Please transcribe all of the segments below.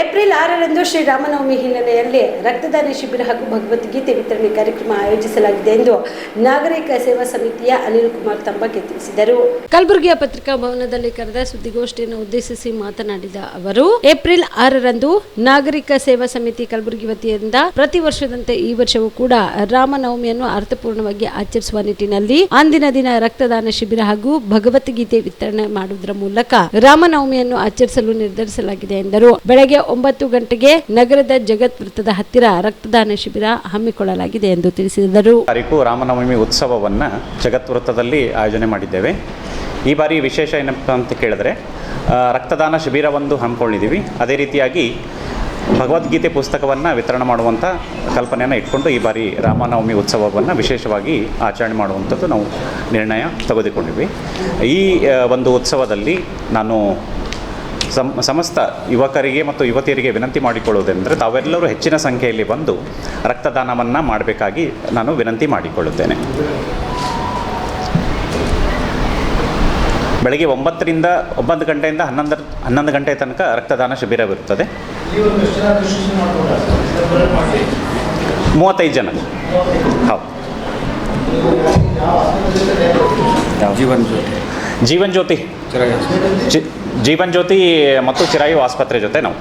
April ಆರರಂದು ಶ್ರೀರಾಮನವಮಿ ಹಿನ್ನೆಲೆಯಲ್ಲಿ ರಕ್ತದಾನ ಶಿಬಿರ ಹಾಗೂ ಭಗವದ್ಗೀತೆ ವಿತರಣೆ ಕಾರ್ಯಕ್ರಮ ಆಯೋಜಿಸಲಾಗಿದೆ ಎಂದು ನಾಗರಿಕ ಸೇವಾ ಸಮಿತಿಯ ಅನಿಲ್ ಕುಮಾರ್ ತಂಬಗೆ ತಿಳಿಸಿದರು. ಕಲಬುರಗಿಯ ಪತ್ರಿಕಾ ಭವನದಲ್ಲಿ ಕರೆದ ಸುದ್ದಿಗೋಷ್ಠಿಯನ್ನು ಉದ್ದೇಶಿಸಿ ಮಾತನಾಡಿದ ಅವರು, ಏಪ್ರಿಲ್ ಆರರಂದು ನಾಗರಿಕ ಸೇವಾ ಸಮಿತಿ ಕಲಬುರಗಿ ವತಿಯಿಂದ ಪ್ರತಿ ವರ್ಷದಂತೆ ಈ ವರ್ಷವೂ ಕೂಡ ರಾಮನವಮಿಯನ್ನು ಅರ್ಥಪೂರ್ಣವಾಗಿ ಆಚರಿಸುವ ನಿಟ್ಟಿನಲ್ಲಿ ಅಂದಿನ ದಿನ ರಕ್ತದಾನ ಶಿಬಿರ ಹಾಗೂ ಭಗವದ್ಗೀತೆ ವಿತರಣೆ ಮಾಡುವುದರ ಮೂಲಕ ರಾಮನವಮಿಯನ್ನು ಆಚರಿಸಲು ನಿರ್ಧರಿಸಲಾಗಿದೆ ಎಂದರು. ಬೆಳಗ್ಗೆ ಒಂಬತ್ತು ಗಂಟೆಗೆ ನಗರದ ಜಗತ್ ವೃತ್ತದ ಹತ್ತಿರ ರಕ್ತದಾನ ಶಿಬಿರ ಹಮ್ಮಿಕೊಳ್ಳಲಾಗಿದೆ ಎಂದು ತಿಳಿಸಿದರು. ತಾರೀಕು ರಾಮನವಮಿ ಉತ್ಸವವನ್ನು ಜಗತ್ ವೃತ್ತದಲ್ಲಿ ಆಯೋಜನೆ ಮಾಡಿದ್ದೇವೆ. ಈ ಬಾರಿ ವಿಶೇಷ ಏನಪ್ಪ ಅಂತ ಕೇಳಿದ್ರೆ ರಕ್ತದಾನ ಶಿಬಿರವೊಂದು ಹಮ್ಮಿಕೊಂಡಿದ್ದೀವಿ. ಅದೇ ರೀತಿಯಾಗಿ ಭಗವದ್ಗೀತೆ ಪುಸ್ತಕವನ್ನು ವಿತರಣೆ ಮಾಡುವಂಥ ಕಲ್ಪನೆಯನ್ನು ಇಟ್ಕೊಂಡು ಈ ಬಾರಿ ರಾಮನವಮಿ ಉತ್ಸವವನ್ನು ವಿಶೇಷವಾಗಿ ಆಚರಣೆ ಮಾಡುವಂಥದ್ದು ನಾವು ನಿರ್ಣಯ ತೆಗೆದುಕೊಂಡಿವಿ ಈ ಒಂದು ಉತ್ಸವದಲ್ಲಿ ನಾನು ಸಮಸ್ತ ಯುವಕರಿಗೆ ಮತ್ತು ಯುವತಿಯರಿಗೆ ವಿನಂತಿ ಮಾಡಿಕೊಳ್ಳುವುದೆಂದರೆ ತಾವೆಲ್ಲರೂ ಹೆಚ್ಚಿನ ಸಂಖ್ಯೆಯಲ್ಲಿ ಬಂದು ರಕ್ತದಾನವನ್ನು ಮಾಡಬೇಕಾಗಿ ನಾನು ವಿನಂತಿ ಮಾಡಿಕೊಳ್ಳುತ್ತೇನೆ. ಬೆಳಗ್ಗೆ ಒಂಬತ್ತರಿಂದ ಒಂಬತ್ತು ಗಂಟೆಯಿಂದ ಹನ್ನೊಂದರ ಹನ್ನೊಂದು ಗಂಟೆ ತನಕ ರಕ್ತದಾನ ಶಿಬಿರವಿರುತ್ತದೆ. ಮೂವತ್ತೈದು ಜನ. ಹೌದು. ಜೀವನ್ ಜ್ಯೋತಿ. ಜೀವನ್ ಜ್ಯೋತಿ. ಜೀವನ್ ಜ್ಯೋತಿ ಮತ್ತು ಚಿರಾಯು ಆಸ್ಪತ್ರೆ ಜೊತೆ ನಾವು.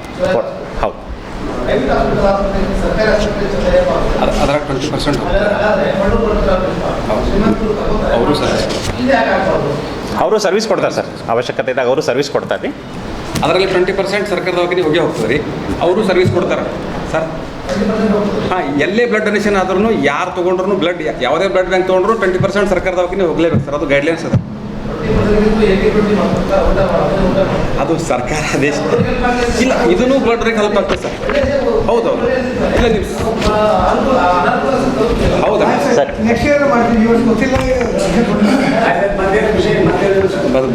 ಹೌದು. ಅದರ ಟ್ವೆಂಟಿ ಪರ್ಸೆಂಟ್ ಅವರು ಸರ್. ಅವರು ಸರ್ವಿಸ್ ಕೊಡ್ತಾರೆ ಸರ್. ಅವಶ್ಯಕತೆ ಇದ್ದಾಗ ಅವರು ಸರ್ವಿಸ್ ಕೊಡ್ತಾರೆ ರೀ ಅದರಲ್ಲಿ ಟ್ವೆಂಟಿ ಪರ್ಸೆಂಟ್ ಸರ್ಕಾರದ ಹೋಗಿ ಹೋಗಿ ಹೋಗ್ತದೆ ರೀ. ಅವರು ಸರ್ವಿಸ್ ಕೊಡ್ತಾರೆ. ಸರ್. ಹಾಂ ಎಲ್ಲೇ ಬ್ಲಡ್ ಡೊನೇಷನ್ ಆದ್ರೂ ಯಾರು ತೊಗೊಂಡ್ರು ಬ್ಲಡ್ ಯಾವುದೇ ಬ್ಲಡ್ ಬ್ಯಾಂಕ್ ತೊಗೊಂಡ್ರು ಟ್ವೆಂಟಿ ಪರ್ಸೆಂಟ್ ಸರ್ಕಾರದ ಹೋಗಿ ಹೋಗಲೇಬೇಕು ಸರ್. ಅದು ಗೈಡ್ಲೈನ್ಸ್ ಅದ. ಅದು ಸರ್ಕಾರ ಆದೇಶ. ಇಲ್ಲ ಇದನ್ನು ಬ್ಲಡ್ ರೇಟ್ ಹೆಲ್ಪ್ ಆಗ್ತದೆ ಸರ್. ಹೌದೌದು. ಇಲ್ಲ ನೀವು ಹೌದಾ? ಸರ್. ನೆಕ್ಸ್ಟ್ ಇಯರ್ ಮಾಡ್ತೀವಿ ಇವತ್ತು ಗೊತ್ತಿಲ್ಲ.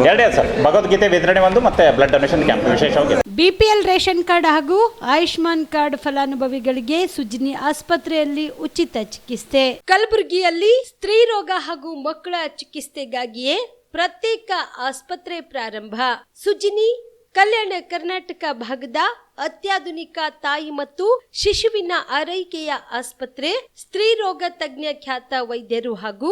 ಎರಡೇ ಸರ್ ಭಗವದ್ಗೀತೆ ವಿತರಣೆ ಒಂದು ಮತ್ತೆ ಬ್ಲಡ್ ಡೊನೇಷನ್ ಕ್ಯಾಂಪ್ ವಿಶೇಷವಾಗಿ ಬಿಪಿಎಲ್ ರೇಷನ್ ಕಾರ್ಡ್ ಹಾಗೂ ಆಯುಷ್ಮಾನ್ ಕಾರ್ಡ್ ಫಲಾನುಭವಿಗಳಿಗೆ ಸುಜಿನಿ ಆಸ್ಪತ್ರೆಯಲ್ಲಿ ಉಚಿತ ಚಿಕಿತ್ಸೆ. ಕಲಬುರಗಿಯಲ್ಲಿ ಸ್ತ್ರೀ ರೋಗ ಹಾಗೂ ಮಕ್ಕಳ ಚಿಕಿತ್ಸೆಗಾಗಿಯೇ ಪ್ರತ್ಯೇಕ ಆಸ್ಪತ್ರೆ ಪ್ರಾರಂಭ. ಸುಜಿನಿ ಕಲ್ಯಾಣ ಕರ್ನಾಟಕ ಭಾಗದ ಅತ್ಯಾಧುನಿಕ ತಾಯಿ ಮತ್ತು ಶಿಶುವಿನ ಆರೈಕೆಯ ಆಸ್ಪತ್ರೆ ಸ್ತ್ರೀ ರೋಗ ತಜ್ಞ ಖ್ಯಾತ ವೈದ್ಯರು ಹಾಗೂ